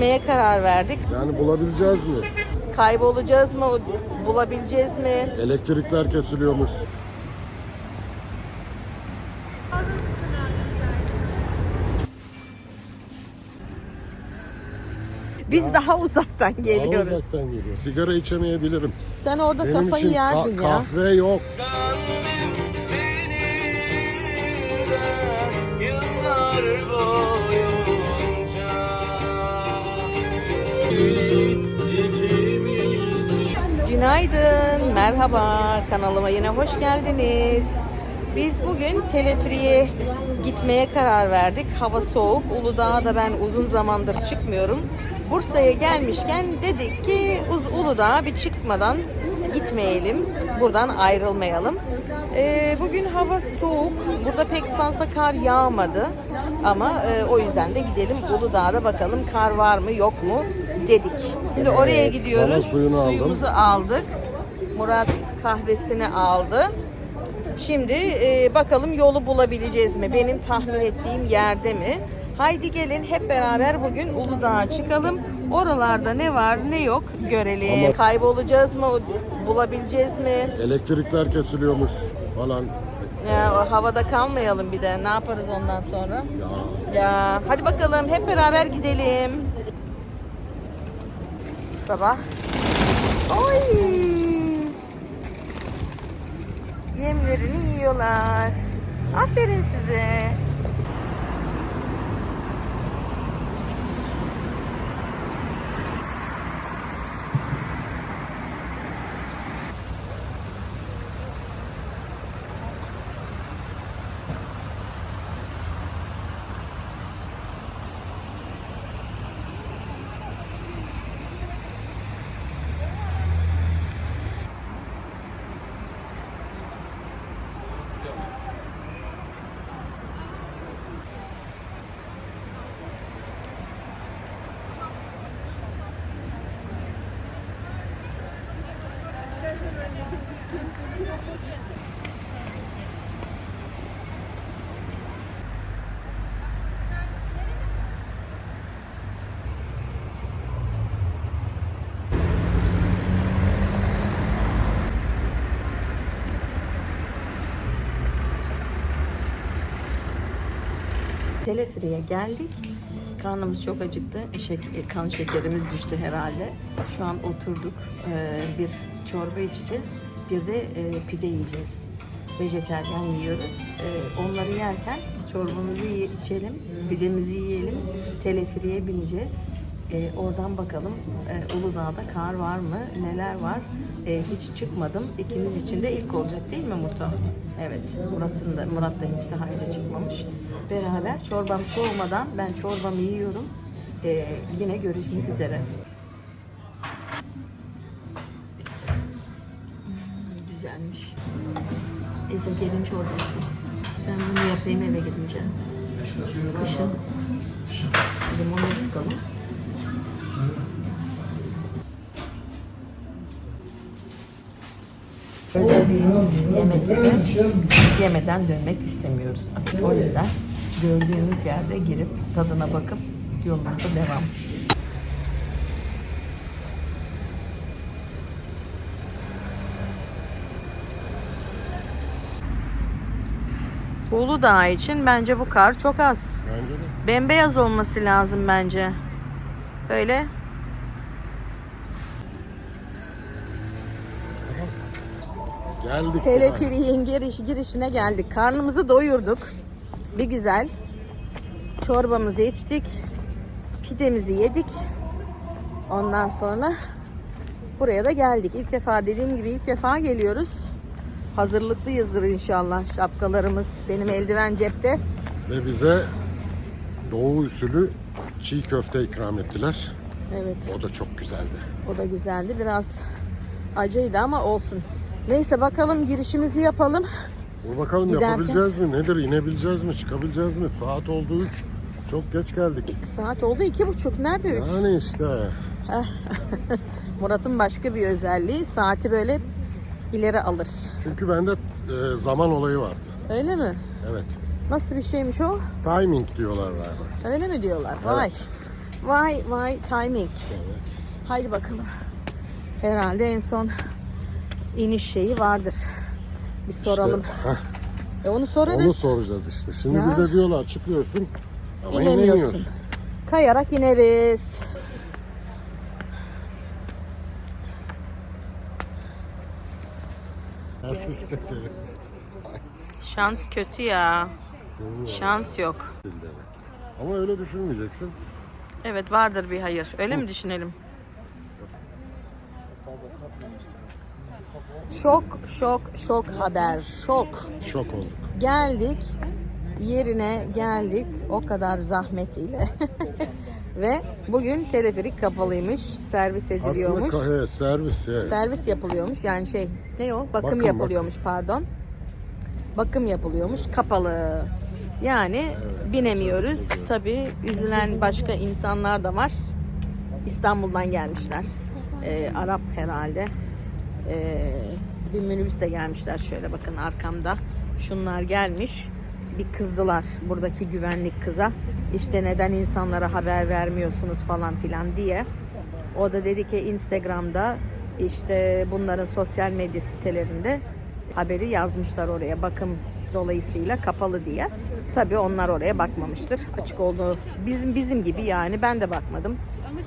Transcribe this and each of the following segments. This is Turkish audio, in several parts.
gitmeye karar verdik. Yani bulabileceğiz mi? Kaybolacağız mı, bulabileceğiz mi? Elektrikler kesiliyormuş. Biz daha uzaktan Daha geliyoruz. uzaktan geliyor. Sigara içemeyebilirim. Sen orada Benim kafayı için yerdin ka- ya. kahve yok. Yıllar boyunca Günaydın, merhaba. Kanalıma yine hoş geldiniz. Biz bugün teleferiye gitmeye karar verdik. Hava soğuk. Uludağ'a da ben uzun zamandır çıkmıyorum. Bursa'ya gelmişken dedik ki Uz Uludağ'a bir çıkmadan gitmeyelim. Buradan ayrılmayalım. Ee, bugün hava soğuk. Burada pek fazla kar yağmadı. Ama e, o yüzden de gidelim Uludağ'da bakalım kar var mı yok mu dedik. Şimdi oraya Evet, gidiyoruz. sana suyunu aldım. Suyumuzu aldık. Murat kahvesini aldı. Şimdi e, bakalım yolu bulabileceğiz mi? Benim tahmin ettiğim yerde mi? Haydi gelin hep beraber bugün Uludağ'a çıkalım. Oralarda ne var ne yok görelim. Ama- Kaybolacağız mı? Bulabileceğiz mi? Elektrikler kesiliyormuş falan. Ya, havada kalmayalım bir de. Ne yaparız ondan sonra? Ya Ya hadi bakalım hep beraber gidelim. Sabah. Oy! Yemlerini yiyorlar. Aferin size. Teleferiye geldik. Karnımız çok acıktı. Şek- kan şekerimiz düştü herhalde. Şu an oturduk. Ee, bir çorba içeceğiz. Bir de e, pide yiyeceğiz. Vejeteryan yiyoruz. Ee, onları yerken biz çorbamızı ye- içelim, pidemizi yiyelim. Teleferiye bineceğiz. Ee, oradan bakalım ee, Uludağ'da kar var mı, neler var? Ee, hiç çıkmadım. İkimiz için de ilk olacak değil mi Murto? Evet, Murat'ın da, Murat da hiç daha önce çıkmamış. Beraber çorbam soğumadan ben çorbamı yiyorum. Ee, yine görüşmek üzere. Güzelmiş. Ezogelin çorbası. Ben bunu yapayım eve gidince. Kışın limonla sıkalım. Özlediğimiz yemekleri yemeden dönmek istemiyoruz. O yüzden gördüğümüz yerde girip tadına bakıp yolumuza devam. Uludağ için bence bu kar çok az. bence de. Bembeyaz olması lazım bence. Böyle. Geldik. Teleferiğin giriş, girişine geldik. Karnımızı doyurduk. Bir güzel. Çorbamızı içtik. Pidemizi yedik. Ondan sonra buraya da geldik. İlk defa dediğim gibi ilk defa geliyoruz. Hazırlıklıyızdır inşallah. Şapkalarımız, benim eldiven cepte. Ve bize doğu usulü çiğ köfte ikram ettiler. Evet. O da çok güzeldi. O da güzeldi. Biraz acıydı ama olsun. Neyse bakalım girişimizi yapalım. Dur bakalım Giderken- yapabileceğiz mi? Nedir? İnebileceğiz mi? Çıkabileceğiz mi? Saat oldu 3. Çok geç geldik. Saat oldu iki buçuk. Nerede üç? Yani işte. Murat'ın başka bir özelliği saati böyle ileri alır. Çünkü bende e, zaman olayı vardı. Öyle mi? Evet. Nasıl bir şeymiş o? Timing diyorlar galiba. Öyle mi diyorlar? Vay. Why, why timing? Evet. Haydi bakalım. Herhalde en son iniş şeyi vardır. Bir soralım. İşte, e onu sorarız. onu soracağız işte. Şimdi Ya. bize diyorlar çıkıyorsun ama İnemiyorsun. iniyorsun. Kayarak ineriz. Setleri. Şans kötü ya. Şans yok. Ama öyle düşünmeyeceksin. Evet vardır bir hayır. Öyle mi düşünelim? Şok, şok, şok haber. Şok. Şok olduk. Geldik. Yerine geldik. O kadar zahmet ile. Ve bugün teleferik kapalıymış. Servis Aslında ediliyormuş. ka- he, servis. he. Servis yapılıyormuş. Yani şey ne o? Bakım, Bakım, yapılıyormuş pardon. Bakım yapılıyormuş. Kapalı. Yani binemiyoruz. Tabii üzülen başka insanlar da var. İstanbul'dan gelmişler. Ee, Arap herhalde. Ee, bir minibüsle gelmişler. Şöyle bakın arkamda. Şunlar gelmiş. Bir kızdılar buradaki güvenlik kıza. İşte neden insanlara haber vermiyorsunuz falan filan diye. O da dedi ki Instagram'da işte bunların sosyal medya sitelerinde haberi yazmışlar oraya bakım dolayısıyla kapalı diye. Tabii onlar oraya bakmamıştır. Açık olduğu bizim bizim gibi yani ben de bakmadım.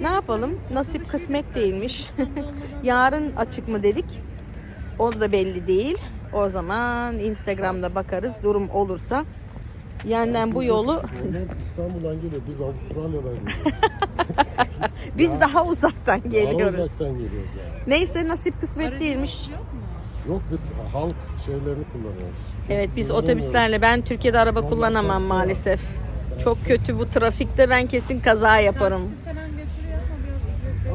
Ne yapalım? Nasip kısmet değilmiş. Yarın açık mı dedik? O da belli değil. O zaman Instagram'da bakarız. Durum olursa Yeniden bu yolu İstanbul'dan geliyor. Biz Avustralya'dan geliyoruz. biz daha uzaktan Daha geliyoruz. uzaktan geliyoruz yani. Neyse nasip kısmet değilmiş. Yok biz halk şeylerini kullanıyoruz. Çünkü Evet biz kullanamıyoruz. otobüslerle ben Türkiye'de araba kullanamam maalesef. Çok kötü bu trafikte ben kesin kaza yaparım.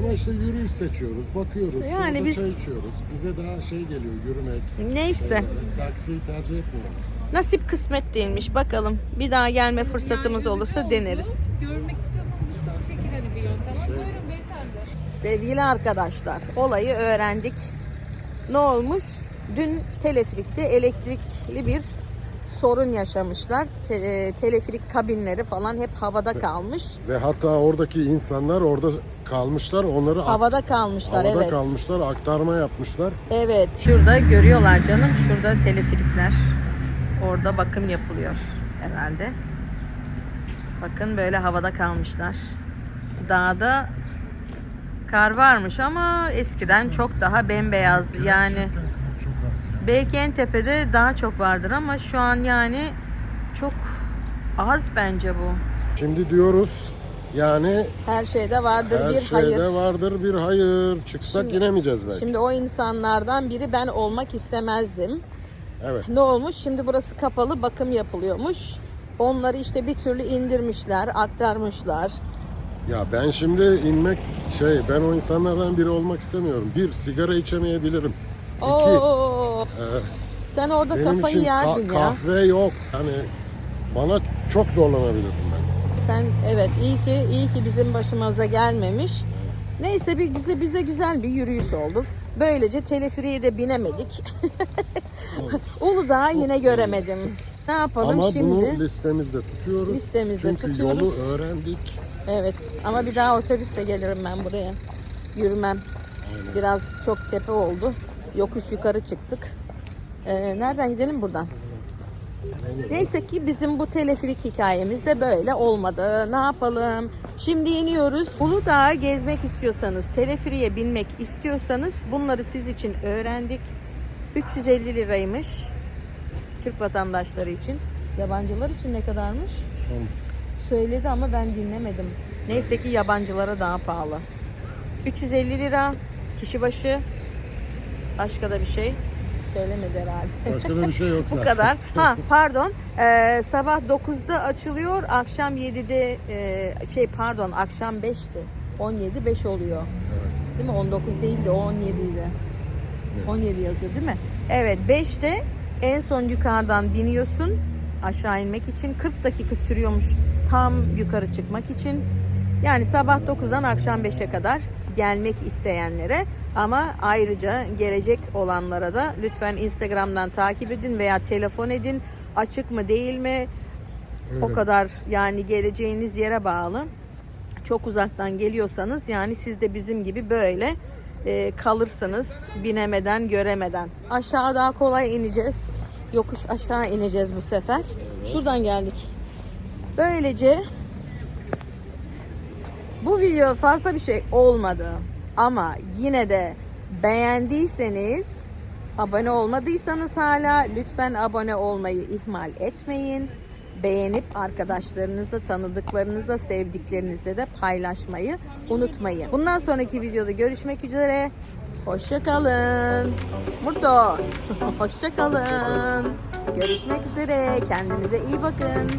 Ama işte yürüyüş seçiyoruz, bakıyoruz. Yani Yani biz- çay içiyoruz. Bize daha şey geliyor, yürümek. Neyse şeyler. Taksiyi tercih etmiyoruz. nasip kısmet değilmiş bakalım. Bir daha gelme fırsatımız olursa deneriz. Görmek istiyorsanız işte o şekilde hani bir yöntem. var. Buyurun beyefendi. Sevgili arkadaşlar olayı öğrendik. Ne olmuş? Dün teleferikte elektrikli bir sorun yaşamışlar. Te- e, teleferik kabinleri falan hep havada kalmış. Ve hatta oradaki insanlar orada kalmışlar. Onları ak- Havada kalmışlar havada evet. kalmışlar, aktarma yapmışlar. Evet. Şurada görüyorlar canım. Şurada teleferikler. Orada bakım yapılıyor herhalde. Bakın böyle havada kalmışlar. Dağda kar varmış ama eskiden çok daha bembeyazdı. Yani yani. belki en tepede daha çok vardır ama şu an yani çok az bence bu. Şimdi diyoruz yani Her şeyde vardır her bir şeyde hayır. vardır bir hayır. Çıksak Şimdi- inemeyeceğiz belki. Şimdi o insanlardan biri ben olmak istemezdim. Evet. Ne olmuş? Şimdi burası kapalı bakım yapılıyormuş. Onları işte bir türlü indirmişler, aktarmışlar. Ya ben şimdi inmek şey ben o insanlardan biri olmak istemiyorum. Bir sigara içemeyebilirim. İki Oo, e, sen orada benim kafayı için ka- yerdin ya. kahve yok. Hani bana çok zorlanabilirdim ben. Sen evet iyi ki iyi ki bizim başımıza gelmemiş. Neyse bir bize bize güzel bir yürüyüş oldu. Böylece teleferiğe de binemedik. Uludağ'ı yine göremedim. Ne yapalım Ama şimdi? bunu listemizde tutuyoruz. Listemizde Çünkü tutuyoruz. yolu öğrendik. Evet ama bir daha otobüste gelirim ben buraya. Yürümem. Biraz çok tepe oldu. Yokuş yukarı çıktık. Ee, nereden gidelim buradan? Neyse ki bizim bu teleferik hikayemiz de böyle olmadı. Ne yapalım? Şimdi iniyoruz. Uludağ'ı gezmek istiyorsanız, teleferiye binmek istiyorsanız bunları siz için öğrendik. 350 liraymış. Türk vatandaşları için. Yabancılar için ne kadarmış? Son Söyledi ama ben dinlemedim. Neyse ki yabancılara daha pahalı. 350 lira kişi başı. Başka da bir şey söylemedi herhalde. başka da bir şey yok Bu zaten. kadar. Ha pardon. Ee, sabah 9'da açılıyor. Akşam 7'de e, şey pardon akşam 5'ti. 17 5 oluyor. Değil mi? 19 değil de 17 idi. 17 yazıyor değil mi? Evet 5'te en son yukarıdan biniyorsun aşağı inmek için 40 dakika sürüyormuş tam yukarı çıkmak için. Yani sabah 9'dan akşam 5'e kadar gelmek isteyenlere ama ayrıca gelecek olanlara da lütfen Instagram'dan takip edin veya telefon edin. Açık mı değil mi? O Evet. kadar yani geleceğiniz yere bağlı. çok uzaktan geliyorsanız yani siz de bizim gibi böyle e, kalırsınız binemeden göremeden. Aşağı daha kolay ineceğiz. Yokuş aşağı ineceğiz bu sefer. Şuradan geldik. Böylece bu video fazla bir şey olmadı. Ama yine de beğendiyseniz abone olmadıysanız hala lütfen abone olmayı ihmal etmeyin. Beğenip arkadaşlarınızla, tanıdıklarınızla, sevdiklerinizle de paylaşmayı unutmayın. Bundan sonraki videoda görüşmek üzere. Hoşçakalın. Murto. Hoşçakalın. Görüşmek üzere. Kendinize iyi bakın.